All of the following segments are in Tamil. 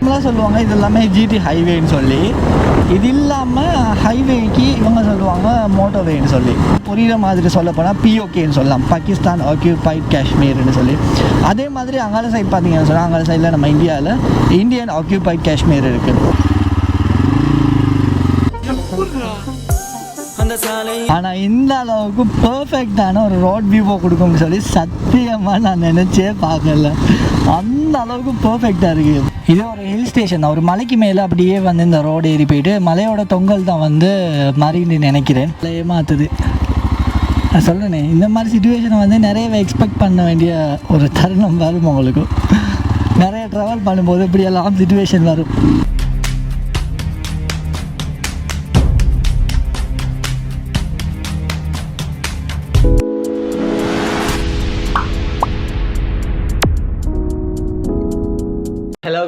நம்மளாம் சொல்லுவாங்க இது எல்லாமே ஜிடி ஹைவேன்னு சொல்லி. இது இல்லாமல் ஹைவேக்கு இவங்க சொல்லுவாங்க மோட்டோவேன்னு சொல்லி. புரியுற மாதிரி சொல்ல போனால் பிஓகேன்னு சொல்லலாம். பாகிஸ்தான் ஆக்கியூபைட் காஷ்மீர்னு சொல்லி. அதே மாதிரி அங்கால சைட் பார்த்தீங்கன்னு சொன்னால் அங்கால சைடில் நம்ம இந்தியாவில் இந்தியன் ஆக்கியூபைட் காஷ்மீர் இருக்குது ஆனால் இந்த அளவுக்கு பர்ஃபெக்டான ஒரு ரோட் வியூவை கொடுக்கும்னு சொல்லி சத்தியமாக நான் நினச்சே பார்க்கல. அந்த அளவுக்கு பர்ஃபெக்டாக இருக்குது இது ஒரு ஹில் ஸ்டேஷன் தான். ஒரு மலைக்கு மேலே அப்படியே வந்து இந்த ரோடு ஏறி போயிட்டு மலையோட தொங்கல் தான் வந்து மாறின்னு நினைக்கிறேன். ஏமாத்துது. நான் சொல்கிறேனே இந்த மாதிரி சுச்சுவேஷனை வந்து நிறையவே எக்ஸ்பெக்ட் பண்ண வேண்டிய ஒரு தருணம் வரும் உங்களுக்கு. நிறைய ட்ராவல் பண்ணும்போது இப்படியெல்லாம் சுச்சுவேஷன் வரும்.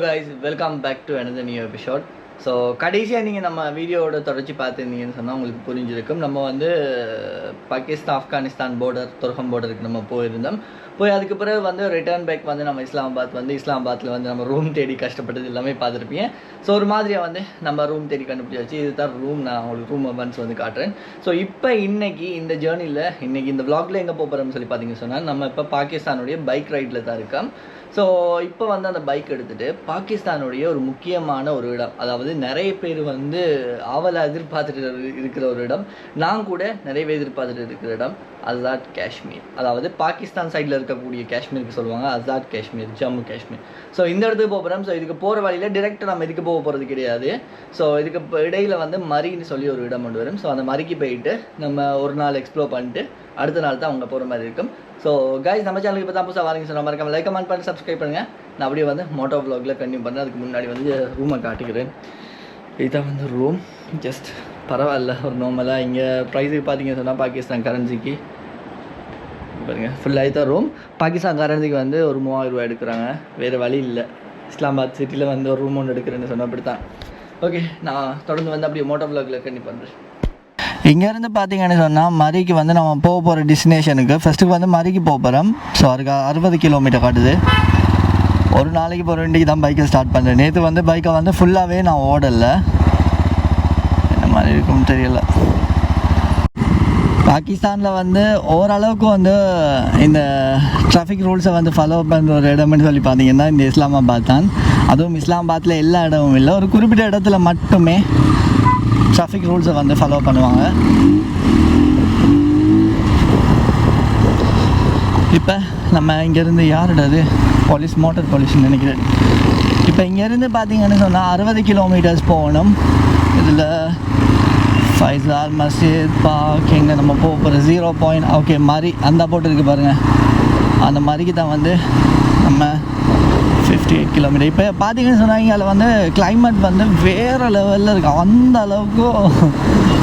கைஸ் வெல்கம் பேக் டு எனது நியூ எபிசோட் ஸோ கடைசியாக நீங்கள் நம்ம வீடியோவோட தொடர்ச்சி பார்த்துருந்தீங்கன்னு சொன்னால் உங்களுக்கு புரிஞ்சிருக்கும். நம்ம வந்து பாகிஸ்தான் ஆப்கானிஸ்தான் பார்டர் துர்கம் பார்டருக்கு நம்ம போயிருந்தோம். போய் அதுக்கு பிறகு வந்து ரிட்டர்ன் பேக் வந்து நம்ம இஸ்லாமாபாத் வந்து இஸ்லாமாபாத்தில் வந்து நம்ம ரூம் தேடி கஷ்டப்பட்டது எல்லாமே பார்த்துருப்பீங்க. ஸோ ஒரு மாதிரியாக வந்து நம்ம ரூம் தேடி கண்டுபிடிச்சாச்சு. இதுதான் ரூம் நான் உங்களுக்கு ரூம் ஒன்ஸ் வந்து காட்டுறேன். ஸோ இப்போ இன்னைக்கு இந்த ஜேர்னியில் இன்னைக்கு இந்த vlogல எங்கே போகிறோம்னு சொல்லி பார்த்தீங்கன்னு சொன்னால் நம்ம இப்போ பாகிஸ்தானுடைய பைக் ரைடில் தான் இருக்கோம். ஸோ இப்போ வந்து அந்த பைக் எடுத்துகிட்டு பாகிஸ்தானுடைய ஒரு முக்கியமான ஒரு இடம் அதாவது நிறைய பேர் வந்து ஆவலை எதிர்பார்த்துட்டு இருக்கிற ஒரு இடம். நான் கூட நிறைய பேர் எதிர்பார்த்துட்டு இருக்கிற இடம் அதுதான் காஷ்மீர். அதாவது பாகிஸ்தான் சைடில் இருக்கக்கூடிய காஷ்மீருக்கு சொல்லுவாங்க அசாத் காஷ்மீர் ஜம்மு காஷ்மீர். ஸோ இந்த இடத்துக்கு போகிறோம் ஸோ இதுக்கு போகிற வழியில் டிரெக்டாக நம்ம இதுக்கு போக போகிறது கிடையாது. ஸோ இதுக்கு இடையில் வந்து மரின்னு சொல்லி ஒரு இடம் கொண்டு வரும். ஸோ அந்த மரிக்கு போயிட்டு நம்ம ஒரு நாள் எக்ஸ்ப்ளோர் பண்ணிட்டு அடுத்த நாள் தான் அவங்க போகிற மாதிரி இருக்கும். ஸோ கைஸ் நம்ம சேனலுக்கு இப்போ தான் புதுசாக வரீங்க சொன்ன இருக்காமல் லைக் கமெண்ட் பண்ணி சப்ஸ்கிரைப் பண்ணுங்கள் நான் அப்படியே வந்து மோட்டோ vlogல கண்டினியூ பண்ணேன் அதுக்கு முன்னாடி வந்து ரூமை காட்டிக்கிறேன். இதுதான் வந்து ரூம் ஜஸ்ட் பரவாயில்ல. ஒரு நார்மலாக இங்கே ப்ரைஸுக்கு பார்த்தீங்க சொன்னால் பாகிஸ்தான் கரன்சிக்கு பாருங்கள் ஃபுல்லாக தான் ரூம் பாகிஸ்தான்காரனுக்கு வந்து ஒரு மூவாயிரம் ரூபாய் எடுக்கிறாங்க. வேறு வழி இல்லை. இஸ்லாமாபாத் சிட்டியில் வந்து ஒரு ரூம் ஒன்று எடுக்கிறேன்னு சொன்ன அப்படி தான் ஓகே நான் தொடர்ந்து வந்து அப்படியே மோட்டோ பிளாக்ல கண்டி பண்ணுறேன் இங்கேருந்து பார்த்தீங்கன்னு சொன்னால் மரிக்கு வந்து நம்ம போக போகிற டெஸ்டினேஷனுக்கு ஃபஸ்ட்டுக்கு வந்து மரிக்கு போக போகிறோம் ஸோ அதுக்கு அறுபது கிலோமீட்டர் காட்டுது. ஒரு நாளைக்கு போகிற வண்டிக்கு தான் பைக்கை ஸ்டார்ட் பண்ணுறேன் நேற்று வந்து பைக்கை வந்து ஃபுல்லாகவே நான் ஓடலை. என்ன மாதிரி இருக்கும்னு தெரியல. பாகிஸ்தானில் வந்து ஓரளவுக்கு வந்து இந்த டிராஃபிக் ரூல்ஸை வந்து ஃபாலோ பண்ணுற ஒரு இடம்னு சொல்லி பார்த்தீங்கன்னா இந்த இஸ்லாமாபாத் தான். அதுவும் இஸ்லாமாபாத்தில் எல்லா இடமும் இல்லை. ஒரு குறிப்பிட்ட இடத்துல மட்டுமே டிராஃபிக் ரூல்ஸை வந்து ஃபாலோ பண்ணுவாங்க. இப்போ நம்ம இங்கேருந்து யாருடாது? போலீஸ் மோட்டர் போலீஸ்னு நினைக்கிறேன். இப்போ இங்கேருந்து பார்த்தீங்கன்னு சொன்னால் அறுபது கிலோமீட்டர்ஸ் போகணும். இதில் ஃபைசால் மஸ்ஜித் பார்க் எங்கே நம்ம போக போகிற ஜீரோ பாயிண்ட் ஓகே மாதிரி அந்த போட்டு இருக்குது பாருங்கள் அந்த மாதிரிக்கு தான் வந்து நம்ம ஃபிஃப்டி எயிட் கிலோமீட்டர் இப்போ பார்த்தீங்கன்னு சொன்னாங்க அதில் வந்து கிளைமேட் வந்து வேறு லெவலில் இருக்கும் அந்த அளவுக்கு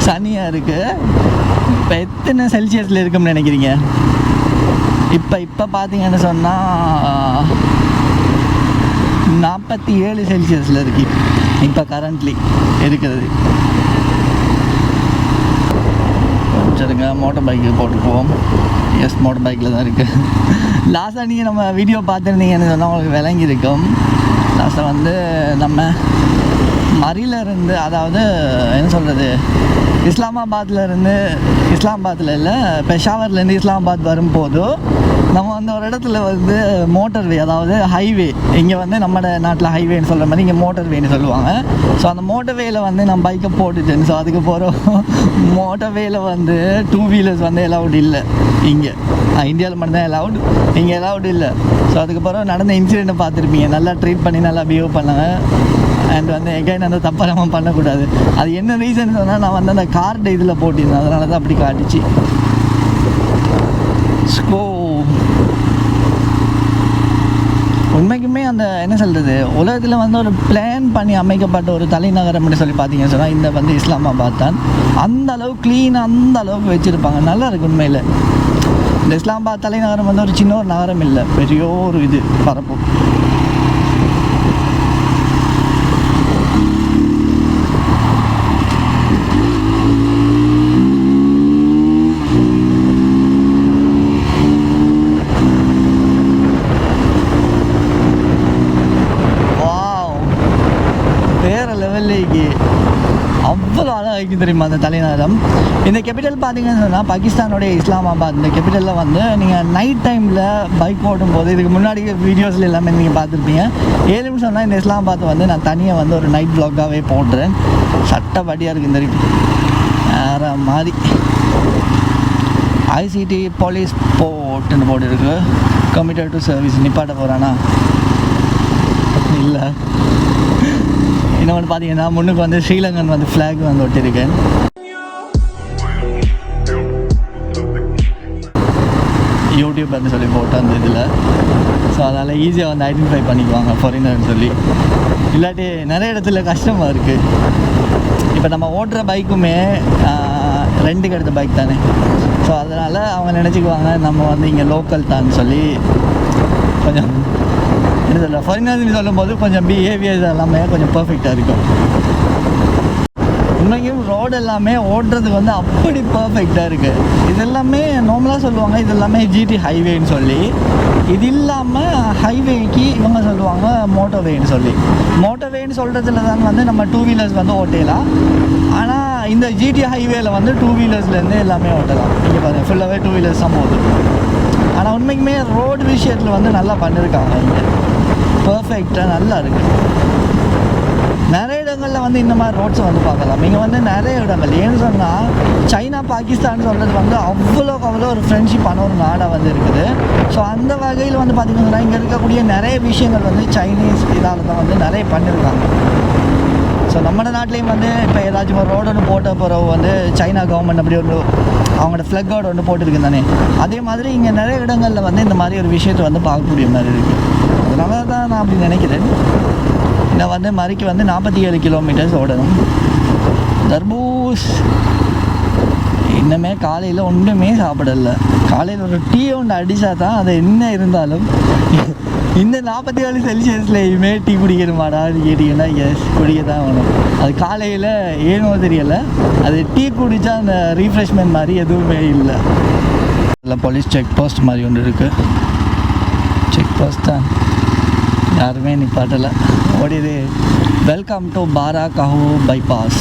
சனியாக இருக்குது இப்போ எத்தனை செல்சியஸில் இருக்கும்னு நினைக்கிறீங்க? இப்போ இப்போ பார்த்தீங்கன்னு சொன்னால் நாற்பத்தி ஏழு செல்சியஸில் இருக்கு. இப்போ கரண்ட்லி இருக்கிறது. சரிங்க மோட்டர் பைக்கு போட்டுக்குவோம் எஸ் மோட்டர் பைக்கில் தான் இருக்குது லாஸ்ட்டாக நீங்கள் நம்ம வீடியோ பார்த்துருந்தீங்கன்னு சொன்னால் உங்களுக்கு விளங்கியிருக்கும். லாஸ்ட்டாக வந்து நம்ம மரியில இருந்து அதாவது என்ன சொல்கிறது இஸ்லாமாபாத்தில் இருந்து இஸ்லாமாபாத்தில் இல்லை பெஷாவர்லேருந்து இஸ்லாமாபாத் வரும்போது நம்ம வந்து ஒரு இடத்துல வந்து மோட்டர்வே அதாவது ஹைவே இங்கே வந்து நம்ம நாட்டில் ஹைவேன்னு சொல்கிற மாதிரி இங்கே மோட்டர்வேன்னு சொல்லுவாங்க. ஸோ அந்த மோட்டர்வேயில் வந்து நான் பைக்கை போட்டுச்சேன் ஸோ அதுக்கு போகிறோம் மோட்டர்வேயில் வந்து டூ வீலர்ஸ் வந்து அலவுட் இல்லை. இங்கே. இந்தியாவில் மட்டும்தான் அலவுட் இங்கே அலவுட் இல்லை. ஸோ அதுக்கப்புறம் நடந்த இன்சிடெண்ட்டை பார்த்துருப்பீங்க. நல்லா ட்ரீட் பண்ணி நல்லா பிஹேவ் பண்ணாங்க. அண்ட் வந்து எகைன் அந்த தப்பை நம்ம பண்ணக்கூடாது. அது என்ன ரீசன் சொன்னால் நான் வந்து அந்த கார்டு இதில் போட்டிருந்தேன். அதனால தான் அப்படி காட்டுச்சு. ஸ்கோ உண்மைக்குமே அந்த என்ன சொல்கிறது உலகத்தில் வந்து ஒரு பிளான் பண்ணி அமைக்கப்பட்ட ஒரு தலைநகரம் அப்படின்னு சொல்லி பார்த்தீங்கன்னு சொன்னால் இந்த வந்து இஸ்லாமாபாத் தான். அந்த அளவு க்ளீனாக அந்த அளவுக்கு வச்சுருப்பாங்க. நல்லா இருக்கு உண்மையில். இந்த இஸ்லாமாபாத் தலைநகரம் வந்து ஒரு சின்ன ஒரு நகரம் இல்லை. பெரிய ஒரு இது பரப்பு. அவ்வளோ அழகாக இருக்கும் தெரியுமா அந்த தலைநகரம்? இந்த கேபிட்டல் பார்த்தீங்கன்னு சொன்னால் பாகிஸ்தானுடைய இஸ்லாமாபாத். இந்த கேபிட்டலில் வந்து நீங்கள் நைட் டைமில் பைக் ஓட்டும் போது இதுக்கு முன்னாடி வீடியோஸில் எல்லாமே நீங்கள் பார்த்துருப்பீங்க. ஏழுன்னு சொன்னால் இந்த இஸ்லாமாபாத் வந்து நான் தனியாக வந்து ஒரு நைட் ப்ளாக்காகவே போடுறேன். சட்டப்படியாக இருக்குது தெரியும்? வேறு மாதிரி. ஐசிடி போலீஸ் போட்டுன்னு போட்டு இருக்கு கமிட்டட் டு சர்வீஸ் நிப்பாட்ட போகிறானா இல்லை. இன்னொன்று பார்த்தீங்கன்னா முன்னுக்கு வந்து ஸ்ரீலங்கன் வந்து ஃப்ளாக் வந்து ஒட்டியிருக்கேன் யூடியூப் வந்து சொல்லி போட்டு அந்த இதில். ஸோ அதனால் ஈஸியாக வந்து ஐடென்டிஃபை பண்ணிக்குவாங்க ஃபாரினர்னு சொல்லி. இல்லாட்டி நிறைய இடத்துல கஷ்டமாக இருக்குது இப்போ நம்ம ஓட்டுற பைக்குமே ரெண்டுக்கு எடுத்த பைக் தானே. ஸோ அதனால் அவங்க நினச்சிக்குவாங்க நம்ம வந்து இங்கே லோக்கல் தான் சொல்லி. கொஞ்சம் இதில் சொல்ல ஃபாரினர்னு சொல்லும்போது கொஞ்சம் பிஹேவியர் எல்லாமே கொஞ்சம் பர்ஃபெக்டாக இருக்கும். உண்மைக்கும் ரோடு எல்லாமே ஓட்டுறதுக்கு வந்து அப்படி பர்ஃபெக்டாக இருக்குது இது எல்லாமே நார்மலாக சொல்லுவாங்க இது எல்லாமே ஜிடி ஹைவேன்னு சொல்லி. இது இல்லாமல் ஹைவேக்கு இவங்க சொல்லுவாங்க மோட்டோவேன்னு சொல்லி. மோட்டோவேன்னு சொல்கிறதுல தான் வந்து நம்ம டூ வீலர்ஸ் வந்து ஓட்டலாம். ஆனால் இந்த ஜிடி ஹைவேல வந்து டூ வீலர்ஸ்லேருந்து எல்லாமே ஓட்டலாம். இங்கே பாருங்கள் ஃபுல்லாகவே டூ வீலர்ஸ் தான் போகுது. ஆனால் உண்மைக்குமே ரோடு விஷயத்தில் வந்து நல்லா பண்ணியிருக்காங்க இங்கே. பர்ஃபெக்டாக நல்லா இருக்குது நிறைய இடங்களில் வந்து இந்த மாதிரி ரோட்ஸை வந்து பார்க்கலாம். இங்கே வந்து நிறைய இடங்கள். ஏன்னு சொன்னால் சைனா பாகிஸ்தான் சொல்கிறது வந்து அவ்வளோக்கு அவ்வளோ ஒரு ஃப்ரெண்ட்ஷிப்பான ஒரு நாடாக வந்து இருக்குது. ஸோ அந்த வகையில் வந்து பார்த்திங்கன்னா இங்கே இருக்கக்கூடிய நிறைய விஷயங்கள் வந்து சைனீஸ் இதால் தான் வந்து நிறைய பண்ணியிருக்காங்க ஸோ நம்ம நாட்டிலையும் வந்து இப்போ ஏதாச்சும் ஒரு ரோடு ஒன்று போட்ட பிறகு வந்து சைனா கவர்மெண்ட் அப்படி ஒரு அவங்களோட ஃப்ளக் கார்டு ஒன்று போட்டிருக்கு தானே அதே மாதிரி இங்கே நிறைய இடங்களில் வந்து இந்த மாதிரி ஒரு விஷயத்தை வந்து பார்க்கக்கூடிய மாதிரி இருக்குது அதனால தான் நான் அப்படி நினைக்கிறேன். நான் வந்து மறைக்கு வந்து நாற்பத்தி ஏழு கிலோமீட்டர்ஸ் ஓடணும். தர்பூஸ் இன்னமே காலையில் ஒன்றுமே சாப்பிடல. காலையில் ஒரு டீ ஒன்று அடித்தா தான் அது என்ன இருந்தாலும். இந்த நாற்பத்தி ஏழு செல்சியஸ்லேயுமே டீ குடிக்கணுமாடான்னு கேட்டிங்கன்னா எஸ் குடிக்க தான் வேணும். அது காலையில் ஏனோ தெரியலை. அது டீ குடித்தா அந்த ரீஃப்ரெஷ்மெண்ட் மாதிரி எதுவுமே இல்லை. இல்லை போலீஸ் செக் போஸ்ட் மாதிரி ஒன்று இருக்குது ஃபஸ்ட் தான் யாருமே நிப்பாட்டலை ஓடிது welcome to Bhara Kahu bypass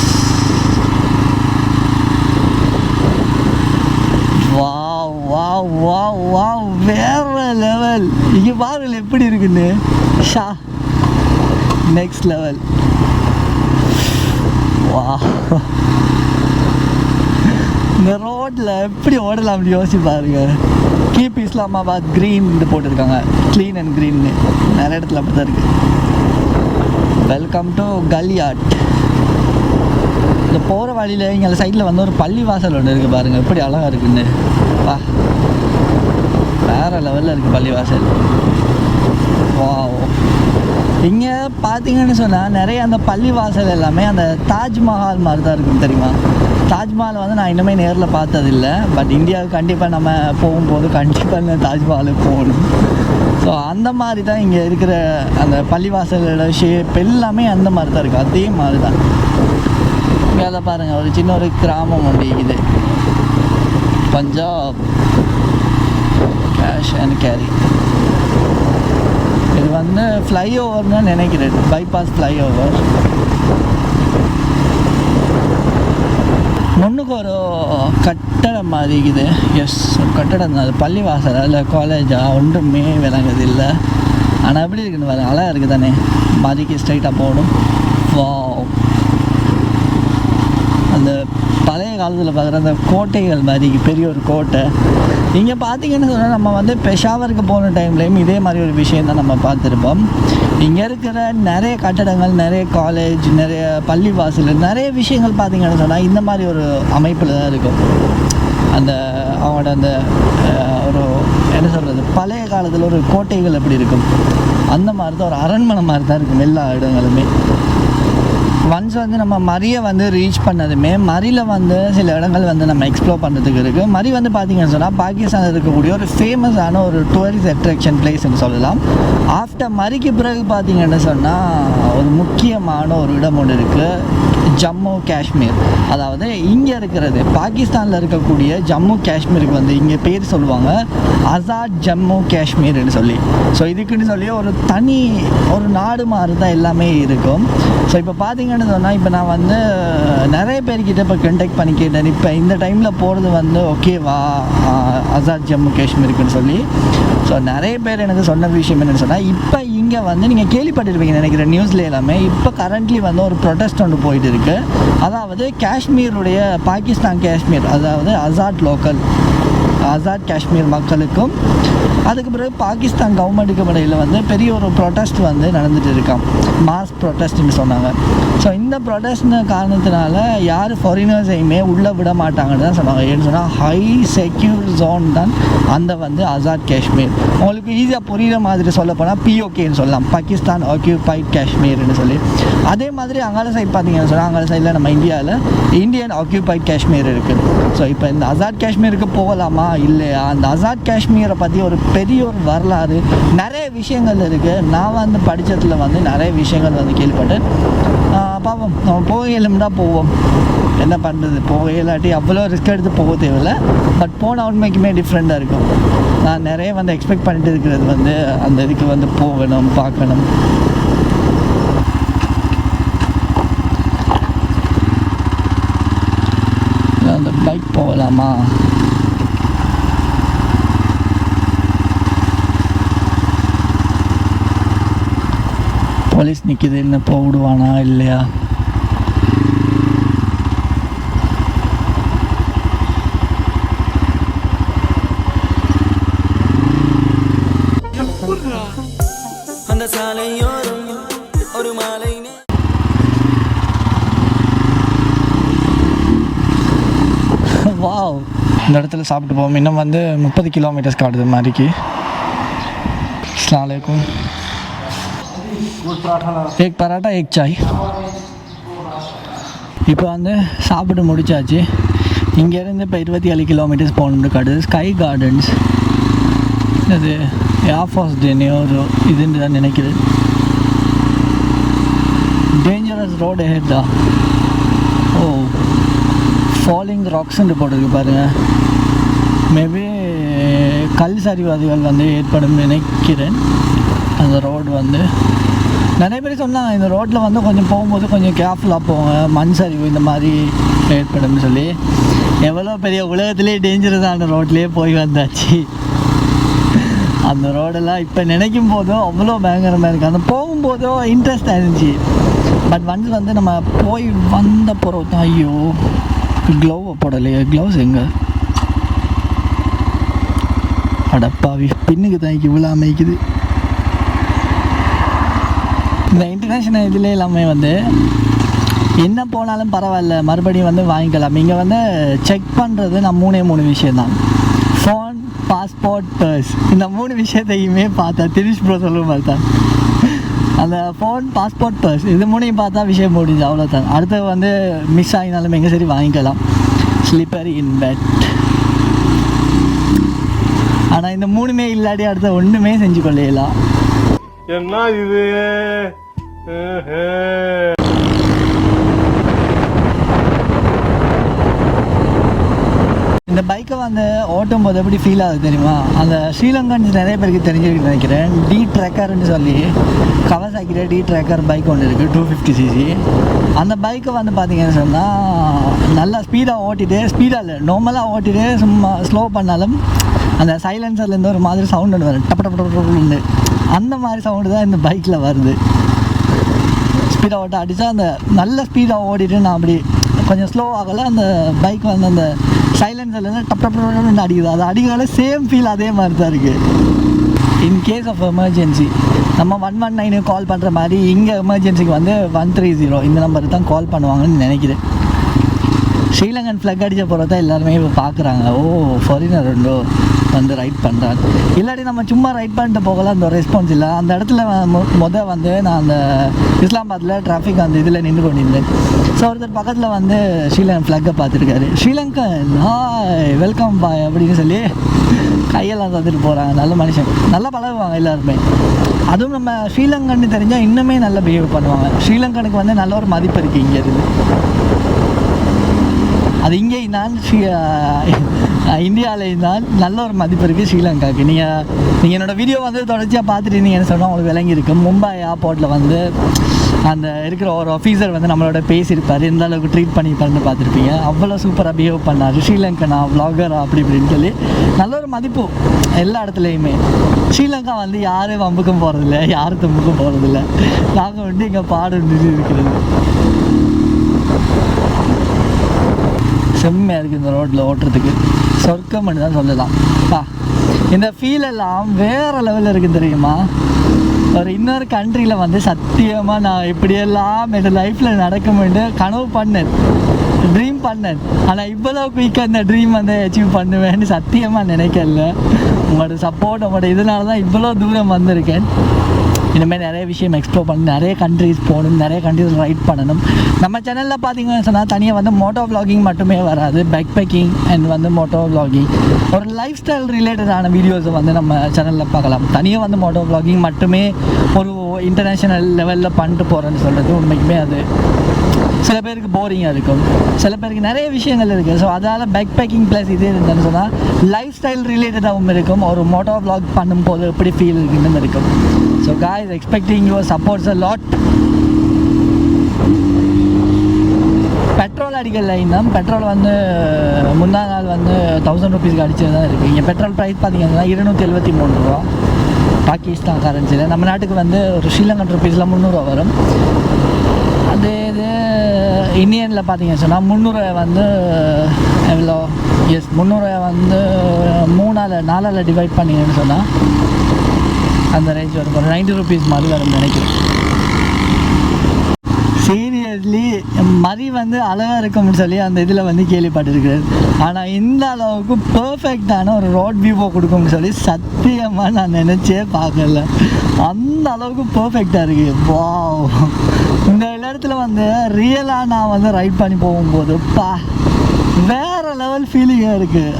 wow wow wow wow வேற லெவல் இங்கே பாருங்கள் எப்படி இருக்குன்னு. ஷா. நெக்ஸ்ட் லெவல் வா இந்த ரோட்டில் எப்படி ஓடலாம் அப்படி யோசிச்சு பாருங்க. கீப் இஸ்லாமாபாத் க்ரீன் போட்டிருக்காங்க. க்ளீன் அண்ட் க்ரீன்னு நிறைய இடத்துல அப்படி தான் இருக்குது வெல்கம் டு கல்யாட் இந்த போகிற வழியில் இங்கே சைடில் வந்து ஒரு பள்ளி வாசல் ஒன்று இருக்குது பாருங்கள் எப்படி அழகாக இருக்குன்னு. வா. வேறு லெவலில் இருக்குது பள்ளி வாசல். வா இங்கே பார்த்தீங்கன்னு சொன்னால் நிறைய அந்த பள்ளி வாசல் எல்லாமே அந்த தாஜ்மஹால் மாதிரி தான் இருக்கும் தெரியுமா? தாஜ்மஹால் வந்து நான் இன்னுமே நேரில் பார்த்ததில்ல. பட் இந்தியாவுக்கு கண்டிப்பாக நம்ம போகும்போது கண்டிப்பாக இந்த தாஜ்மஹாலுக்கு போகணும். ஸோ அந்த மாதிரி தான் இங்கே இருக்கிற அந்த பள்ளிவாசலோட ஷேப் எல்லாமே அந்த மாதிரி தான் இருக்குது அதே மாதிரி தான் இங்கே அதை பாருங்கள் ஒரு சின்ன ஒரு கிராமம் ஒன்று இது பஞ்சாப். கேஷ் அண்ட் கேரி இது வந்து ஃப்ளைஓவர்னு நினைக்கிறேன். பைபாஸ் ஃப்ளைஓவர் முன்னுக்கு ஒரு கட்டடம் மாதிரி இருக்குது. எஸ் கட்டடம் தான். அது பள்ளிவாசல் இல்லை காலேஜா ஒன்றுமே விளங்குது இல்லை. ஆனால் எப்படி இருக்குன்னு பாருங்க அழகாக இருக்குது தானே. மதிக்கு ஸ்ட்ரைட்டாக போகணும். வா அந்த பழைய காலத்தில் பார்க்குற அந்த கோட்டைகள் மாதிரி பெரிய ஒரு கோட்டை. இங்கே பார்த்தீங்கன்னு சொன்னால் நம்ம வந்து பெஷாவருக்கு போன டைம்லேயும் இதே மாதிரி ஒரு விஷயம் தான் நம்ம பார்த்துருப்போம். இங்கே இருக்கிற நிறைய கட்டடங்கள் நிறைய காலேஜ் நிறைய பள்ளிவாசல் நிறைய விஷயங்கள் பார்த்தீங்கன்னு சொன்னால் இந்த மாதிரி ஒரு அமைப்பில் தான் இருக்கும். அந்த அவங்களோட அந்த ஒரு என்ன சொல்கிறது பழைய காலத்தில் ஒரு கோட்டைகள் எப்படி இருக்கும். அந்த மாதிரி தான் ஒரு அரண்மனை மாதிரி தான் இருக்கும் எல்லா இடங்களுமே. ஒன்ஸ் வந்து நம்ம மரியை வந்து ரீச் பண்ணதுமே மரியில் வந்து சில இடங்கள் வந்து நம்ம எக்ஸ்ப்ளோர் பண்ணுறதுக்கு இருக்குது மரி வந்து பார்த்தீங்கன்னு சொன்னால் பாகிஸ்தானில் இருக்கக்கூடிய ஒரு ஃபேமஸான ஒரு டூரிஸ்ட் அட்ராக்ஷன் பிளேஸ்னு சொல்லலாம். ஆஃப்டர் மரிக்கு பிறகு பார்த்தீங்கன்னு சொன்னால் ஒரு முக்கியமான ஒரு இடம் ஒன்று இருக்குது ஜம்மு காஷ்மீர். அதாவது இங்கே இருக்கிறது பாகிஸ்தானில் இருக்கக்கூடிய ஜம்மு காஷ்மீருக்கு வந்து இங்கே பேர் சொல்லுவாங்க அசாத் ஜம்மு காஷ்மீர்னு சொல்லி. ஸோ இதுக்குன்னு சொல்லி ஒரு தனி ஒரு நாடு மாதிரி தான் எல்லாமே இருக்கும். ஸோ இப்போ பார்த்தீங்கன்னு சொன்னால் இப்போ நான் வந்து நிறைய பேர்கிட்ட இப்போ கண்டெக்ட் பண்ணி கேட்டேன். இப்போ இந்த டைமில் போகிறது வந்து ஓகேவா? அசாத் ஜம்மு காஷ்மீருக்குன்னு சொல்லி. ஸோ நிறைய பேர் எனக்கு சொன்ன விஷயம் என்னென்னு சொன்னால் இப்போ இங்கே வந்து நீங்கள் கேள்விப்பட்டிருப்பீங்க நினைக்கிறேன் நியூஸில் எல்லாமே. இப்போ கரண்ட்லி வந்து ஒரு ப்ரொடெஸ்ட் ஒன்று போயிட்டு உண்டு அதாவது காஷ்மீருடைய பாகிஸ்தான் காஷ்மீர் அதாவது அசாட் லோக்கல் ஆசாத் காஷ்மீர் மக்களுக்கும் அதுக்கு பிறகு பாகிஸ்தான் கவர்மெண்ட்டுக்கு இடையில் வந்து பெரிய ஒரு ப்ரொட்டஸ்ட் வந்து நடந்துட்டு இருக்கான் மாஸ் ப்ரொட்டஸ்ட்னு சொன்னாங்க. ஸோ இந்த ப்ரொட்டஸ்ட்னு காரணத்தினால யார் ஃபாரினர்ஸையுமே உள்ளே விட மாட்டாங்கன்னு தான் சொன்னாங்க. ஏன்னு சொன்னால் ஹை செக்யூர் ஜோன் தான் அந்த வந்து ஆசாத் காஷ்மீர். உங்களுக்கு ஈஸியாக புரியுற மாதிரி சொல்ல போனால் பிஓகேன்னு சொல்லலாம். பாகிஸ்தான் ஆக்யூபைட் காஷ்மீர்னு சொல்லி. அதே மாதிரி அங்கால சைட் பார்த்தீங்கன்னு சொன்னால் அங்கால சைடில் நம்ம இந்தியாவில் இந்தியன் ஆக்யூபைட் காஷ்மீர் இருக்குது ஸோ இப்போ இந்த ஆசாத் காஷ்மீருக்கு போகலாமா? இல்லையா? அந்த ஆசாத் காஷ்மீரை பற்றி ஒரு பெரிய ஒரு வரலாறு நிறைய விஷயங்கள் இருக்குது நான் வந்து படித்ததில் வந்து நிறைய விஷயங்கள் வந்து கேள்விப்பட்டேன். பாவம் பார்ப்போம். நம்ம போகலும்னா போவோம். என்ன பண்ணுறது போக இல்லாட்டி அவ்வளோ ரிஸ்க் எடுத்து போக தேவையில்ல. பட் போன உண்மைக்குமே டிஃப்ரெண்ட்டாக இருக்கும். நான் நிறைய வந்து எக்ஸ்பெக்ட் பண்ணிட்டு இருக்கிறது வந்து அந்த இதுக்கு வந்து போகணும் பார்க்கணும் அந்த பைக் போகலாமா போலீஸ் நிற்கிது போக விடுவானா இல்லையா அந்த சாலையோரம் ஒரு மாலை வாவ். இந்த இடத்துல சாப்பிட்டு போவோம். இன்னும் வந்து முப்பது கிலோமீட்டர்ஸ் காட்டுது மாதிரிக்கு அஸ்லாமலைக்கும் எக் பராட்டா எக் சாய் இப்போ வந்து சாப்பிட்டு முடிச்சாச்சு. இங்கேருந்து இப்போ இருபத்தி ஏழு கிலோமீட்டர்ஸ் போகணுன்னு காட்டுது. ஸ்கை கார்டன்ஸ் அது ஏர்ஃபோர்ஸ் டேனே ஒரு இதுன்னு தான் நினைக்கிறேன் டேஞ்சரஸ் ரோடு ஹெட்டா ஓ ஃபாலிங் ராக்ஸ்ன்னு போட்டிருக்கு பாருங்கள் மேபி கல் சரிவாதிகள் வந்து ஏற்படும் நினைக்கிறேன். அந்த ரோடு வந்து. நிறைய பேர் சொன்னாங்க இந்த ரோட்டில் வந்து கொஞ்சம் போகும்போது கொஞ்சம் கேர்ஃபுல்லாக போங்க மண் சரிவு இந்த மாதிரி ஏற்படும்னு சொல்லி. எவ்வளோ பெரிய உலகத்திலே டேஞ்சரஸான ரோட்லேயே போய் வந்தாச்சு. அந்த ரோடெல்லாம் இப்போ நினைக்கும் போதும் அவ்வளோ பயங்கரமாக இருக்குது அந்த போகும்போதும் இன்ட்ரெஸ்டாக இருந்துச்சு. பட் வந்து வந்து நம்ம போய் வந்த பிறகு தான் ஐயோ க்ளோவை போடலையே க்ளவுஸ் எங்கே? அடப்பாவி பின்னுக்கு தான் இவ்வளோ அமைக்குது. இந்த இன்டர்நேஷ்னல் இதில் எல்லாமே வந்து என்ன போனாலும் பரவாயில்ல மறுபடியும் வந்து வாங்கிக்கலாம். இங்கே வந்து செக் பண்ணுறது நான் மூணே மூணு விஷயந்தான் ஃபோன் பாஸ்போர்ட் பர்ஸ் இந்த மூணு விஷயத்தையுமே பார்த்தா திரிஷ் ப்ரோ சொல்லுவோம் பார்த்தா அந்த ஃபோன் பாஸ்போர்ட் பர்ஸ் இது மூணையும் பார்த்தா விஷயம் முடிஞ்சு அவ்வளோதான் அடுத்து வந்து மிஸ் ஆகினாலும் எங்கே சரி வாங்கிக்கலாம். ஸ்லீப்பர் இன் பெட் ஆனால் இந்த மூணுமே இல்லாட்டி அடுத்த ஒன்றுமே செஞ்சு கொள்ளையலாம் என்ன இது? இந்த பைக்கை வந்து ஓட்டும் போது எப்படி ஃபீல் ஆகுது தெரியுமா அந்த ஸ்ரீலங்கன்ஸ் நிறைய பேருக்கு தெரிஞ்சிருக்கு நினைக்கிறேன் டி ட்ரெக்கர்னு சொல்லி கவசாக்கிற டி ட்ரெக்கர் பைக் ஒன்று இருக்குது டூ ஃபிஃப்டி சிசி அந்த பைக்கை வந்து பார்த்தீங்கன்னு சொன்னால் நல்லா ஸ்பீடாக ஓட்டிட்டு ஸ்பீடாக இல்லை நார்மலாக ஓட்டிட்டு சும்மா ஸ்லோ பண்ணாலும் அந்த சைலன்சர்லேருந்து ஒரு மாதிரி சவுண்ட் ஒன்று வரும் டப்பு டப்பு டப்பு டப்புன்னு அந்த மாதிரி சவுண்டு தான் இந்த பைக்கில் வருது ஸ்பீடாக ஓட்ட அடித்தா அந்த நல்ல ஸ்பீடாக ஓடிட்டு நான் அப்படி கொஞ்சம் ஸ்லோ ஆகலை. அந்த பைக் வந்து அந்த சைலன்சர்லேருந்து டப் டப் டப்னு அடிக்குது. அது அடிக்கால சேம் ஃபீல் அதே மாதிரி தான் இருக்குது இன் கேஸ் ஆஃப் எமர்ஜென்சி நம்ம ஒன் ஒன் நைனு கால் பண்ணுற மாதிரி இங்கே எமர்ஜென்சிக்கு வந்து ஒன் த்ரீ ஜீரோ இந்த நம்பருக்கு தான் கால் பண்ணுவாங்கன்னு நினைக்கிறேன். ஸ்ரீலங்கன் ஃப்ளக் அடித்த போகிறத எல்லாருமே இப்போ பார்க்குறாங்க ஓ ஃபாரினர் ரெண்டோ வந்து ரைட் பண்ணுறாங்க இல்லாட்டி நம்ம சும்மா ரைட் பண்ணிட்டு போகலாம் அந்த ரெஸ்பான்ஸ் இல்லை. அந்த இடத்துல மொ- வந்து நான் அந்த இஸ்லாமாபாத்தில் டிராஃபிக் அந்த இதில் நின்று கொண்டிருந்தேன். ஸோ ஒருத்தர் பக்கத்தில் வந்து ஸ்ரீலங்கன் ஃப்ளக்கை பார்த்துருக்காரு. ஸ்ரீலங்கன் ஹாய் வெல்கம் பாய் அப்படின்னு சொல்லி கையெல்லாம் தந்துட்டு போகிறாங்க நல்ல மனுஷன். நல்லா பழகுவாங்க எல்லாருமே. அதுவும் நம்ம ஸ்ரீலங்கன்னு தெரிஞ்சால் இன்னுமே நல்லா பிஹேவ் பண்ணுவாங்க. ஸ்ரீலங்கனுக்கு வந்து நல்ல ஒரு மதிப்பு இருக்குது இங்கே இருந்து. அது இங்கே தான் ஸ்ரீ இந்தியாவில் இருந்தால் நல்ல ஒரு மதிப்பு இருக்குது ஸ்ரீலங்காவுக்கு. நீங்கள் நீங்கள் என்னோடய வீடியோ வந்து தொடர்ச்சியாக பார்த்துட்டு இருந்தீங்கன்னு சொன்னால் உங்களுக்கு விளங்கியிருக்கு மும்பை ஏர்போர்ட்டில் வந்து அந்த இருக்கிற ஒரு ஆஃபீஸர் வந்து நம்மளோட பேசியிருப்பார். எந்த அளவுக்கு ட்ரீட் பண்ணியிருப்பாருன்னு பார்த்துருப்பீங்க. அவ்வளோ சூப்பராக பிஹேவ் பண்ணார். ஸ்ரீலங்கனா vlogger அப்படி இப்படின்னு சொல்லி நல்ல ஒரு மதிப்பு எல்லா இடத்துலையுமே. ஸ்ரீலங்கா வந்து யாரும் வம்புக்கும் போகிறதில்ல யாரும் தும்புக்கும் போகிறதில்ல நாங்கள் வந்து இங்கே பாடு இருக்கிறது. செம்மையாக இருக்குது இந்த ரோட்டில் ஓட்டுறதுக்கு. சொர்க்கம் பண்ணி தான் சொல்லலாம். பா இந்த ஃபீல் எல்லாம் வேறு லெவலில் இருக்குது தெரியுமா? ஒரு இன்னொரு கண்ட்ரியில் வந்து சத்தியமாக நான் இப்படியெல்லாம் என் லைஃப்பில் நடக்க முடியும் கனவு பண்ணேன். ட்ரீம் பண்ணேன். ஆனால் இவ்வளோ குயிக்காக இந்த ட்ரீம் வந்து அச்சீவ் பண்ணுவேன்னு சத்தியமாக நினைக்கல. உங்களோட சப்போர்ட் உங்களோட இதனால தான் இவ்வளோ தூரம் வந்திருக்கேன். இனிமேல் நிறைய விஷயம் எக்ஸ்ப்ளோர் பண்ணணும். நிறைய கண்ட்ரிஸ் போகணும். நிறைய கண்ட்ரிஸ் ரைட் பண்ணணும். நம்ம சேனலில் பார்த்தீங்கன்னு சொன்னால் தனியாக வந்து மோட்டோ vlogging மட்டுமே வராது. பேக் பேக்கிங் அண்ட் வந்து மோட்டோ vlogging. ஒரு லைஃப் ஸ்டைல் ரிலேட்டடான வீடியோஸை வந்து நம்ம சேனலில் பார்க்கலாம். தனியாக வந்து மோட்டோ vlogging மட்டுமே ஒரு இன்டர்நேஷ்னல் லெவலில் பண்ணிட்டு போகிறேன்னு சொல்கிறது உண்மைக்குமே அது சில பேருக்கு போரிங்காக இருக்கும். சில பேருக்கு நிறைய விஷயங்கள் இருக்குது ஸோ அதால் பேக் பேக்கிங் ப்ளஸ் இது இருந்தேன்னு சொன்னால் லைஃப் ஸ்டைல் ரிலேட்டடாகவும் இருக்கும். ஒரு மோட்டோ பண்ணும் பண்ணும்போது எப்படி ஃபீல் இருக்குன்னு இருக்கும். So guys expecting your supports a lot petrol அடிக்கிற லைன் தான். பெட்ரோல் வந்து முந்தா நாள் வந்து தௌசண்ட் ருபீஸ்க்கு அடிச்சது தான் இருக்குது இங்கே பெட்ரோல் ப்ரைஸ் பார்த்தீங்கன்னா இருநூற்றி எழுபத்தி மூணு ரூபா. பாகிஸ்தான் கரன்சியில் நம்ம நாட்டுக்கு வந்து ஒரு ஸ்ரீலங்கன் ருபீஸில் முந்நூறுரூவா வரும். அது இது இந்தியனில் பார்த்தீங்கன்னு சொன்னால் முந்நூறுரூவா வந்து எவ்வளோ எஸ் முந்நூறுரூவா வந்து மூணால் நாலால் டிவைட் பண்ணிங்கன்னு சொன்னால் அந்த ரேஞ்ச் வரும். ஒரு நைன்டி ருபீஸ் மாதிரி வரும் நினைக்கிறேன். சீரியஸ்லி மதி வந்து அழகாக இருக்கும்னு சொல்லி அந்த இதில் வந்து கேள்விப்பட்டிருக்கிறது ஆனால் இந்த அளவுக்கு பர்ஃபெக்டான ஒரு ரோட் வியூவை கொடுக்கும்னு சொல்லி சத்தியமாக நான் நினச்சே பார்க்கல. அந்த அளவுக்கு பர்ஃபெக்டாக இருக்குது வாவ் இந்த இடத்துல வந்து ரியலாக நான் வந்து ரைட் பண்ணி போகும்போது பா வேற லெவல் ஃபீலிங்காக இருக்குது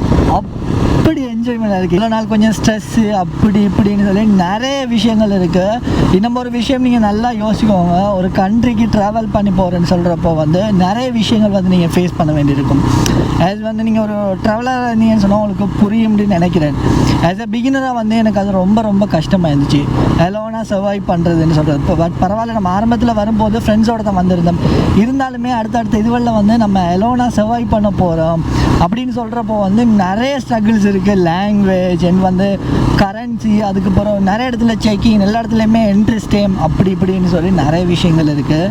அப்படி என்ஜாய்மெண்ட் இருக்குது இவ்வளோ நாள் கொஞ்சம் ஸ்ட்ரெஸ்ஸு அப்படி இப்படின்னு சொல்லி நிறைய விஷயங்கள் இருக்குது இன்னும் ஒரு விஷயம் நீங்கள் நல்லா யோசிக்கோங்க. ஒரு கண்ட்ரிக்கு ட்ராவல் பண்ணி போகிறேன்னு சொல்கிறப்போ வந்து நிறைய விஷயங்கள் வந்து நீங்கள் ஃபேஸ் பண்ண வேண்டியிருக்கும். ஆஸ் வந்து நீங்கள் ஒரு ட்ராவலராக இருந்தீங்கன்னு சொன்னால் உங்களுக்கு புரியும்னு நினைக்கிறேன். ஆஸ் அ பிகினராக வந்து எனக்கு அது ரொம்ப ரொம்ப கஷ்டமாக இருந்துச்சு எலோனா சர்வைவ் பண்ணுறதுன்னு சொல்கிறது இப்போ பட் பரவாயில்ல நம்ம ஆரம்பத்தில் வரும்போது ஃப்ரெண்ட்ஸோட தான் வந்திருந்தோம். இருந்தாலுமே அடுத்தடுத்த இதுவெல்லாம் வந்து நம்ம எலோனா சர்வைவ் பண்ண போகிறோம் அப்படின்னு சொல்கிறப்போ வந்து நிறைய ஸ்ட்ரகிள்ஸ் இருக்குது லாங்குவேஜ் அண்ட் வந்து கரன்சி அதுக்கப்புறம் நிறைய இடத்துல செக்கிங் எல்லா இடத்துலையுமே என்ட்ரி ஸ்டேம் அப்படி இப்படின்னு சொல்லி நிறைய விஷயங்கள் இருக்குது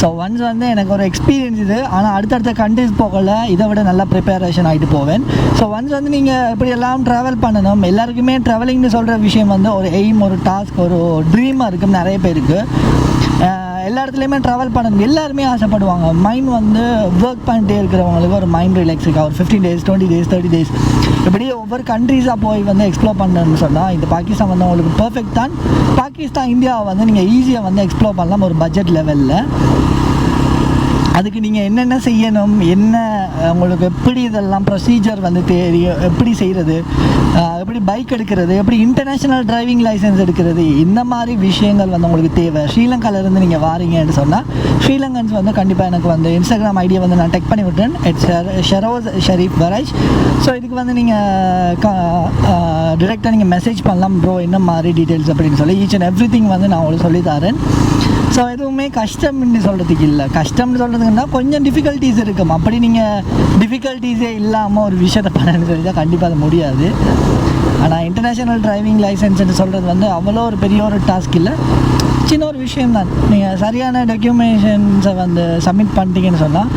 ஸோ ஒன்ஸ் வந்து எனக்கு ஒரு எக்ஸ்பீரியன்ஸ் இது ஆனால் அடுத்தடுத்த கண்ட்ரிஸ் போகல இதை விட நல்லா ப்ரிப்பேரேஷன் ஆகிட்டு போவேன். ஸோ ஒன்ஸ் வந்து நீங்கள் இப்படி எல்லாம் ட்ராவல் பண்ணணும் எல்லாருக்குமே ட்ராவலிங்னு சொல்கிற விஷயம் வந்து ஒரு எய்ம் ஒரு டாஸ்க் ஒரு ட்ரீமாக இருக்கும் நிறைய பேருக்கு. எல்லா இடத்துலையுமே ட்ராவல் பண்ணணும். எல்லாருமே ஆசைப்படுவாங்க. மைண்ட் வந்து ஒர்க் பண்ணிட்டே இருக்கிறவங்களுக்கு ஒரு மைண்ட் ரிலாக்ஸ் இருக்கா? ஒரு fifteen days twenty days thirty days இப்படி ஒவ்வொரு கண்ட்ரீஸாக போய் வந்து எக்ஸ்ப்ளோர் பண்ணணும்னு சொன்னால் இந்த பாகிஸ்தான் வந்து உங்களுக்கு பர்ஃபெக்ட் தான். பாகிஸ்தான் இந்தியாவை வந்து நீங்கள் ஈஸியாக வந்து எக்ஸ்ப்ளோர் பண்ணலாம் ஒரு பட்ஜெட் லெவலில் அதுக்கு நீங்கள் என்னென்ன செய்யணும்? என்ன உங்களுக்கு எப்படி இதெல்லாம் ப்ரொசீஜர் வந்து தெரியும் எப்படி செய்கிறது எப்படி பைக் எடுக்கிறது? எப்படி இன்டர்நேஷ்னல் டிரைவிங் லைசன்ஸ் எடுக்கிறது? இந்த மாதிரி விஷயங்கள் வந்து உங்களுக்கு தேவை. ஸ்ரீலங்காவிலேருந்து நீங்கள் வாரீங்கன்னு சொன்னால் ஸ்ரீலங்கன்ஸ் வந்து கண்டிப்பாக எனக்கு வந்து இன்ஸ்டாகிராம் ஐடியா வந்து நான் டெக் பண்ணி விட்டேன் இட்ஸ் ஷெரோஸ் ஷரீஃப் வராஜ் ஸோ இதுக்கு வந்து நீங்கள் டிரெக்டாக நீங்கள் மெசேஜ் பண்ணலாம் ப்ரோ என்ன மாதிரி டீட்டெயில்ஸ் அப்படின்னு சொல்லி. ஈச் அண்ட் எவ்ரி வந்து நான் உங்களுக்கு சொல்லித்தரேன் ஸோ எதுவுமே கஷ்டம்னு சொல்கிறதுக்கு இல்லை. கஷ்டம்னு சொல்கிறது சொல்கிறதுக்குன்னா கொஞ்சம் டிஃபிகல்ட்டிஸ் இருக்கும். அப்படி நீங்கள் டிஃபிகல்ட்டிஸே இல்லாமல் ஒரு விஷயத்தை பண்ணணும்னு சொல்லி தான் கண்டிப்பாக அது முடியாது. ஆனால் இன்டர்நேஷ்னல் டிரைவிங் லைசன்ஸ்னு சொல்கிறது வந்து அவ்வளோ ஒரு பெரிய ஒரு டாஸ்க் இல்லை. சின்ன ஒரு விஷயம் தான் நீங்கள் சரியான டாக்குமெண்டேஷன்ஸை வந்து சப்மிட் பண்ணிட்டீங்கன்னு சொன்னால்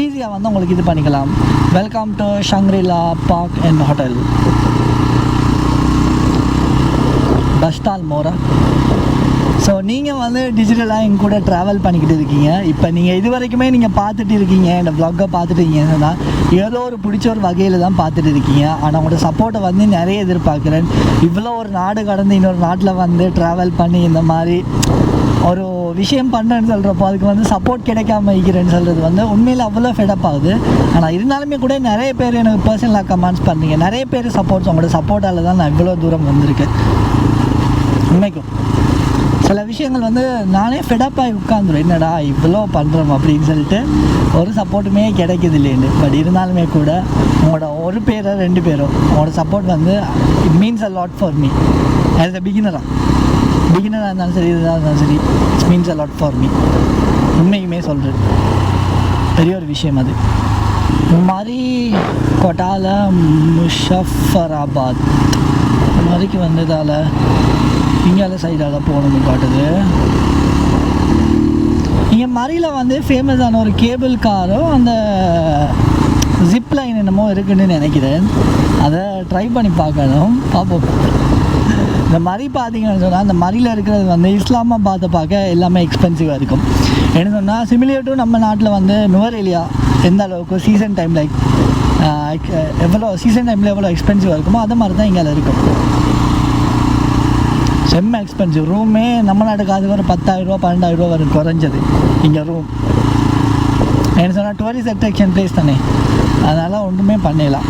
ஈஸியாக வந்து உங்களுக்கு இது பண்ணிக்கலாம். Welcome to Shangrila park and hotel பஸ்டால் மோரா ஸோ நீங்கள் வந்து டிஜிட்டலாக எங்க கூட ட்ராவல் பண்ணிக்கிட்டு இருக்கீங்க. இப்போ நீங்கள் இது வரைக்குமே நீங்கள் பார்த்துட்டு இருக்கீங்க. இந்த vlog-அ பார்த்துட்டு இருக்கீங்கன்னா ஏதோ ஒரு பிடிச்ச ஒரு வகையில் தான் பார்த்துட்டு இருக்கீங்க. ஆனால் உங்களோட சப்போர்ட்டை வந்து நிறைய எதிர்பார்க்குறேன். இவ்வளோ ஒரு நாடு கடந்து இன்னொரு நாட்டில் வந்து ட்ராவல் பண்ணி இந்த மாதிரி ஒரு விஷயம் பண்ணுறேன்னு சொல்கிறப்போ அதுக்கு வந்து சப்போர்ட் கிடைக்காம இருக்கிறேன்னு சொல்கிறது வந்து உண்மையில் அவ்வளோ ஃபெடப் ஆகுது. ஆனால் இருந்தாலுமே கூட நிறைய பேர் எனக்கு பர்சனலாக கமெண்ட்ஸ் பண்ணீங்க. நிறைய பேர் சப்போர்ட்ஸ் உங்களோட சப்போர்ட்டால் தான் நான் இவ்வளோ தூரம் வந்திருக்கேன். உண்மைக்கும். சில விஷயங்கள் வந்து நானே ஃபெடப்பாகி உட்காந்துரும் என்னடா இவ்வளோ பண்ணுறோம் அப்படின்னு சொல்லிட்டு ஒரு சப்போர்ட்டுமே கிடைக்கிது இல்லைன்னு பட் இருந்தாலுமே கூட உங்களோட ஒரு பேரோ ரெண்டு பேரோ உங்களோட சப்போர்ட் வந்து it means a lot for me as a பிகினராக பிகினராக இருந்தாலும் சரி இதாக இருந்தாலும் சரி it's means a lot for me உண்மையுமே சொல்கிறேன் பெரிய ஒரு விஷயம் அது. மாதிரி கொட்டால முஷஃபராபாத் மாதிரிக்கு வந்ததால் சிங்காலம் சைடாக தான் போகணும்னு காட்டுது. இங்கே மறியில் வந்து ஃபேமஸான ஒரு கேபிள் காரும் அந்த ஜிப் லைன் என்னமோ இருக்குன்னு நினைக்கிறேன். அதை ட்ரை பண்ணி பார்க்கணும். பார்ப்போம். இந்த மறி பார்த்தீங்கன்னு சொன்னால் அந்த மறியில் இருக்கிறது வந்து இஸ்லாமாபாத்தை பார்க்க எல்லாமே எக்ஸ்பென்சிவாக இருக்கும். என்ன சொன்னால் சிமிலியர் நம்ம நாட்டில் வந்து நுவரேலியா எந்த அளவுக்கு சீசன் டைம் லைக் எவ்வளோ சீசன் டைமில் எவ்வளோ எக்ஸ்பென்சிவாக இருக்குமோ அது மாதிரி தான் இங்கே இருக்கும். செம்ம எக்ஸ்பென்சிவ் ரூமே நம்ம நாட்டுக்கு அது ஒரு பத்தாயிரரூவா பன்னெண்டாயிரரூவா வரும் குறைஞ்சது இங்கே ரூம் என்ன சொன்னால் டூரிஸ்ட் அட்ராக்ஷன் பிளேஸ் தானே. அதனால் ஒன்றுமே பண்ணிடலாம்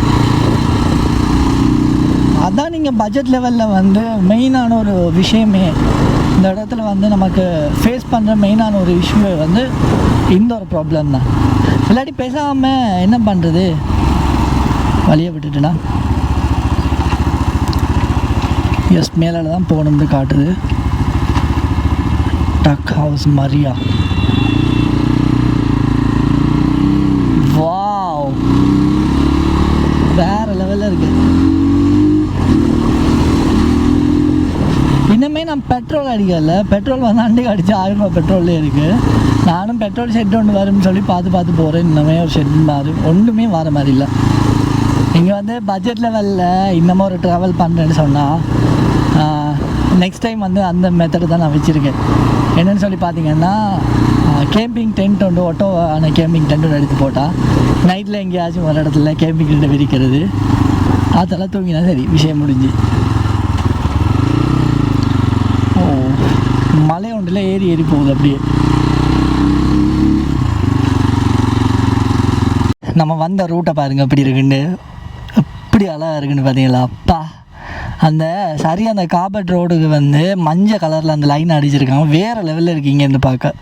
அதான் நீங்கள் பட்ஜெட் லெவலில் வந்து மெயினான ஒரு விஷயமே. இந்த இடத்துல வந்து நமக்கு ஃபேஸ் பண்ணுற மெயினான ஒரு இஷ்யூ வந்து இந்த ஒரு ப்ராப்ளம் தான். இல்லாட்டி பேசாமல் என்ன பண்ணுறது வழியை விட்டுட்டுனா? எஸ் மேலே தான் போகணும்னு காட்டுது. டக் ஹவுஸ் மரியா வாவ் வேற லெவலில் இருக்கு. இன்னுமே நான் பெட்ரோல் அடிக்கல. பெட்ரோல் வந்து அன்றைக்கு அடிச்சு ஆயிரம் ரூபாய் பெட்ரோல்லே இருக்குது நானும் பெட்ரோல் ஷெட் ஒன்று வரும்னு சொல்லி பார்த்து பார்த்து போகிறேன் இன்னுமே ஒரு ஷெட் மாறு ஒன்றுமே வர மாதிரி இல்லை. இங்கே வந்து பட்ஜெட் லெவலில் இன்னமும் ஒரு ட்ராவல் பண்ணுறேன்னு சொன்னால் நெக்ஸ்ட் டைம் வந்து அந்த மெத்தடு தான் நான் வச்சுருக்கேன். என்னென்னு சொல்லி பார்த்தீங்கன்னா கேம்பிங் டென்ட் ஒன்று ஒட்டோ ஆனால் கேம்பிங் டென்ட் ஒன்று எடுத்து போட்டால் நைட்டில் எங்கேயாச்சும் ஒரு இடத்துல கேம்பிங் டென்ட் விரிக்கிறது அதெல்லாம் தூங்கினா சரி விஷயம் முடிஞ்சு. ஓ மலை ஒன்றில் ஏறி ஏறி போகுது அப்படியே. நம்ம வந்த ரூட்டை பாருங்கள் எப்படி இருக்குன்னு. எப்படி அழகாக இருக்குன்னு பார்த்தீங்களா அப்பா அந்த சரி அந்த காபட் ரோடுக்கு வந்து மஞ்சள் கலரில் அந்த லைன் அடிச்சிருக்காங்க வேறு லெவலில் இருக்கீங்க இந்த பார்க்க.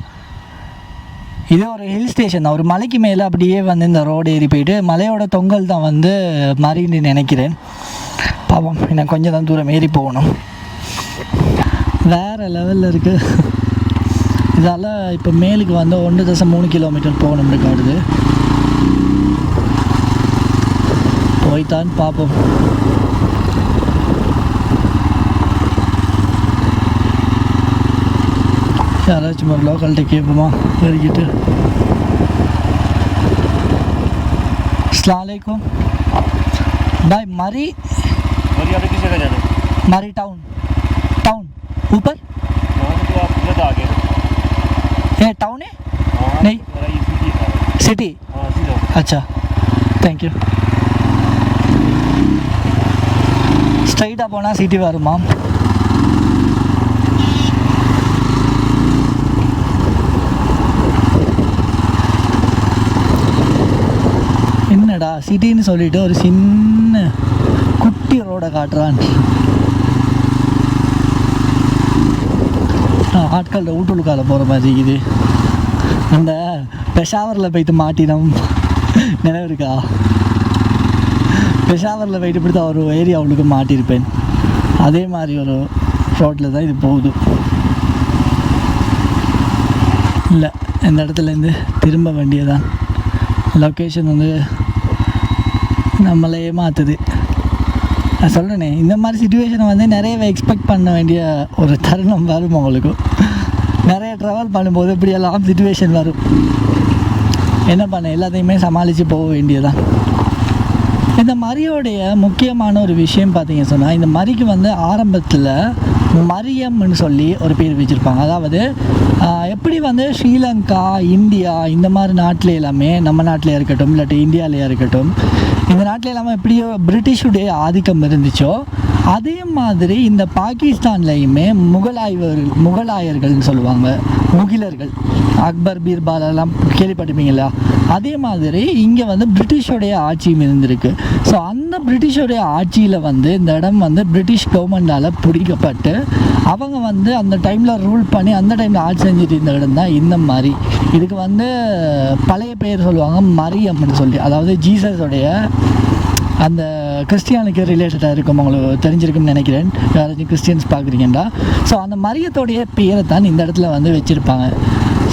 இது ஒரு ஹில் ஸ்டேஷன் தான். ஒரு மலைக்கு மேலே அப்படியே வந்து இந்த ரோடு ஏறி போயிட்டு மலையோட தொங்கல் தான் வந்து மாறின்னு நினைக்கிறேன். பாவம் எனக்கு கொஞ்சம் தான் தூரம் ஏறி போகணும். வேறு லெவலில் இருக்குது இதால் இப்போ மேலுக்கு வந்து ஒன்று தசம் மூணு கிலோமீட்டர் போகணும்னு காட்டுது makitaan papo చాలా మరి లోకల్టీకి ఇవ్వమా పెరిగిట్ అస్సలం भाई मरी मरी किस जगह जाना मरी टाउन टाउन ऊपर तो आप आगे है टाउन है नहीं सिटी अच्छा थैंक यू ஸ்ட்ரைட்டாக போனால் சிட்டி வருமா? என்னடா சிட்டின்னு சொல்லிட்டு ஒரு சின்ன குட்டி ரோடை காட்டுறான். ஆட்கள் ஊட்டுலுக்கால போகிற மாதிரி இது அந்த பெஷாவரில் போயிட்டு மாட்டினோம். நினைவு இருக்கா? பெஷாவரில் வெயிட் இப்படி ஒரு ஏரியா அவளுக்கு மாட்டியிருப்பேன். அதே மாதிரி ஒரு ரோட்டில் தான் இது போகுது. இல்லை இந்த இடத்துலேருந்து திரும்ப வேண்டியதான் லொக்கேஷன் வந்து நம்மளே மாற்றுது நான் சொல்கிறேனே இந்த மாதிரி சுச்சுவேஷனை வந்து நிறைய எக்ஸ்பெக்ட் பண்ண வேண்டிய ஒரு தருணம் வரும் உங்களுக்கு. நிறைய ட்ராவல் பண்ணும்போது இப்படியெல்லாம் சுச்சுவேஷன் வரும். என்ன பண்ண எல்லாத்தையுமே சமாளித்து போக வேண்டியதான் இந்த மரியோடைய முக்கியமான ஒரு விஷயம் பார்த்தீங்க சொன்னால் இந்த மரிக்கு வந்து ஆரம்பத்தில் மரியம்னு சொல்லி ஒரு பேர் வச்சுருப்பாங்க. அதாவது எப்படி வந்து ஸ்ரீலங்கா இந்தியா இந்த மாதிரி நாட்டில் எல்லாமே நம்ம நாட்டிலையாக இருக்கட்டும் இல்லாட்டி இந்தியாவிலே இருக்கட்டும் இந்த நாட்டில் எல்லாமே எப்படியோ பிரிட்டிஷுடைய ஆதிக்கம் இருந்துச்சோ அதே மாதிரி இந்த பாகிஸ்தான்லையுமே முகலாயர்கள் முகலாயர்கள்னு சொல்லுவாங்க முகிலர்கள். அக்பர் பீர்பால் எல்லாம் கேள்விப்பட்டிருப்பீங்களா? அதே மாதிரி இங்கே வந்து பிரிட்டிஷோடைய ஆட்சியும் இருந்திருக்கு. ஸோ அந்த பிரிட்டிஷோடைய ஆட்சியில் வந்து இந்த இடம் வந்து பிரிட்டிஷ் கவர்மெண்டால் பிடிக்கப்பட்டு அவங்க வந்து அந்த டைமில் ரூல் பண்ணி அந்த டைமில் ஆட்சி செஞ்சுட்டு இருந்த இடம் தான் இந்த மாதிரி. இதுக்கு வந்து பழைய பெயர் சொல்லுவாங்க மரியம்னு சொல்லி. அதாவது ஜீசஸோடைய அந்த கிறிஸ்டியானுக்கு ரிலேட்டடாக இருக்கும் உங்களுக்கு தெரிஞ்சிருக்கும்னு நினைக்கிறேன். யாராச்சும் கிறிஸ்டியன்ஸ் பார்க்குறீங்கடா ஸோ அந்த மரியத்தோடைய பேரை தான் இந்த இடத்துல வந்து வச்சுருப்பாங்க.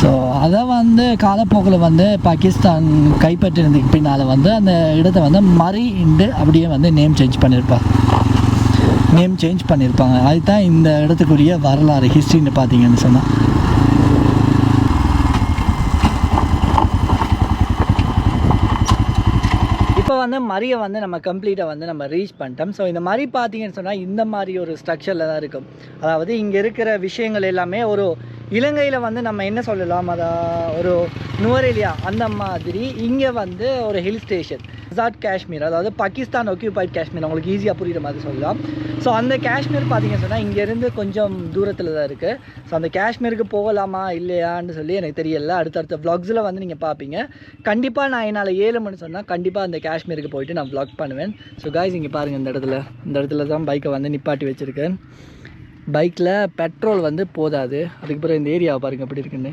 ஸோ அதை வந்து காலப்போக்கில் வந்து பாகிஸ்தான் கைப்பற்றினதுக்கு பின்னால் வந்து அந்த இடத்த வந்து மரி இண்டு அப்படியே வந்து நேம் சேஞ்ச் பண்ணியிருப்பாங்க நேம் சேஞ்ச் பண்ணியிருப்பாங்க அதுதான் இந்த இடத்துக்குரிய வரலாறு ஹிஸ்ட்ரின்னு பார்த்தீங்கன்னு சொன்னால் இப்போ வந்து மரியை வந்து நம்ம கம்ப்ளீட்டாக வந்து நம்ம ரீச் பண்ணிட்டோம். ஸோ இந்த மாதிரி பார்த்தீங்கன்னு சொன்னால் இந்த மாதிரி ஒரு ஸ்ட்ரக்சரில் தான் இருக்கும். அதாவது இங்கே இருக்கிற விஷயங்கள் எல்லாமே ஒரு இலங்கையில் வந்து நம்ம என்ன சொல்லலாம்? அதை ஒரு நுவரெலியா அந்த மாதிரி இங்கே வந்து ஒரு ஹில் ஸ்டேஷன் அசாட் காஷ்மீர் அதாவது பாகிஸ்தான் ஆக்கியூபைட் காஷ்மீர் உங்களுக்கு ஈஸியாக புரிகிற மாதிரி சொல்லலாம். ஸோ அந்த காஷ்மீர் பார்த்தீங்க சொன்னால் இங்கேருந்து கொஞ்சம் தூரத்தில் தான் இருக்குது ஸோ அந்த காஷ்மீருக்கு போகலாமா இல்லையான்னு சொல்லி எனக்கு தெரியல. அடுத்தடுத்த vlogsல வந்து நீங்கள் பார்ப்பீங்க கண்டிப்பாக நான் என்னால் ஏழு மணி சொன்னால் கண்டிப்பாக அந்த காஷ்மீருக்கு போயிட்டு நான் vlog பண்ணுவேன். ஸோ காய்ஸ் இங்கே பாருங்கள் இந்த இடத்துல. இந்த இடத்துல தான் பைக்கை வந்து நிப்பாட்டி வச்சுருக்கேன். பைக்கில் பெட்ரோல் வந்து போதாது. அதுக்கப்புறம் இந்த ஏரியாவை பாருங்கள் எப்படி இருக்குன்னு.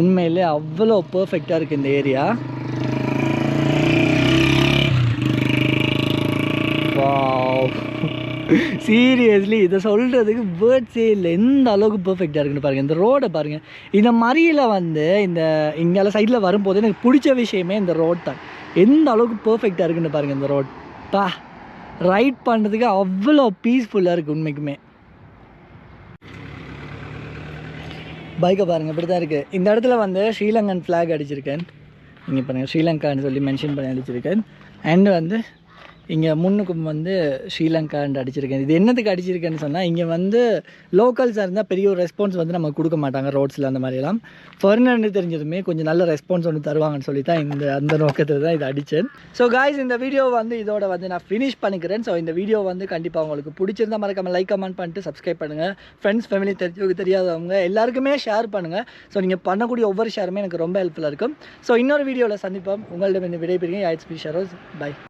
உண்மையிலே அவ்வளோ பர்ஃபெக்டாக இருக்குது இந்த ஏரியா சீரியஸ்லி இதை சொல்கிறதுக்கு வேர்ட்ஸே இல்லை. எந்த அளவுக்கு பர்ஃபெக்டாக இருக்குன்னு பாருங்கள் இந்த ரோடை பாருங்கள் இந்த மறியில் வந்து இந்த இங்கே சைடில் வரும்போது எனக்கு பிடிச்ச விஷயமே இந்த ரோட் தான். எந்த அளவுக்கு பர்ஃபெக்டாக இருக்குன்னு பாருங்கள் இந்த ரோட் பா ரைட் பண்ணுறதுக்கு அவ்வளோ பீஸ்ஃபுல்லாக இருக்குது உண்மைக்குமே. பைக்கை பாருங்கள் இப்படி தான் இருக்குது இந்த இடத்துல வந்து ஸ்ரீலங்கன் ஃப்ளாக் அடிச்சிருக்கேன். நீங்கள் பாருங்கள் ஸ்ரீலங்கான்னு சொல்லி மென்ஷன் பண்ணி அடிச்சிருக்கேன். அண்ட் வந்து இங்கே முன்னுக்கும் வந்து ஸ்ரீலங்கான்ட்டு அடிச்சிருக்கேன். இது என்னத்துக்கு அடிச்சிருக்கேன்னு சொன்னால் இங்கே வந்து லோக்கல்ஸாக இருந்தால் பெரிய ஒரு ரெஸ்பான்ஸ் வந்து நம்ம கொடுக்க மாட்டாங்க ரோட்ஸில் அந்த மாதிரிலாம் ஃபர்னர்னு தெரிஞ்சதுமே கொஞ்சம் நல்ல ரெஸ்பான்ஸ் ஒன்று தருவாங்கன்னு சொல்லி தான் இந்த அந்த நோக்கத்தில் தான் இதை அடித்தேன் ஸோ காய்ஸ் இந்த வீடியோ வந்து இதோட வந்து நான் ஃபினிஷ் பண்ணிக்கிறேன். ஸோ இந்த வீடியோ வந்து கண்டிப்பாக உங்களுக்கு பிடிச்சிருந்தா மறக்காமல் லைக் கமெண்ட் பண்ணிட்டு சப்ஸ்கிரைப் பண்ணுங்கள் ஃப்ரெண்ட்ஸ் ஃபேமிலி தெரிஞ்சவங்க தெரியாதவங்க எல்லாருக்குமே ஷேர் பண்ணுங்கள் ஸோ நீங்கள் பண்ணக்கூடிய ஒவ்வொரு ஷேருமே எனக்கு ரொம்ப ஹெல்ப்ஃபுல்லாக இருக்கும். ஸோ இன்னொரு வீடியோவில் சந்திப்போம். உங்கள்ட்ட இந்த விடைபெறுங்க ஐட்ஸ் பி ஷரோஸ் பை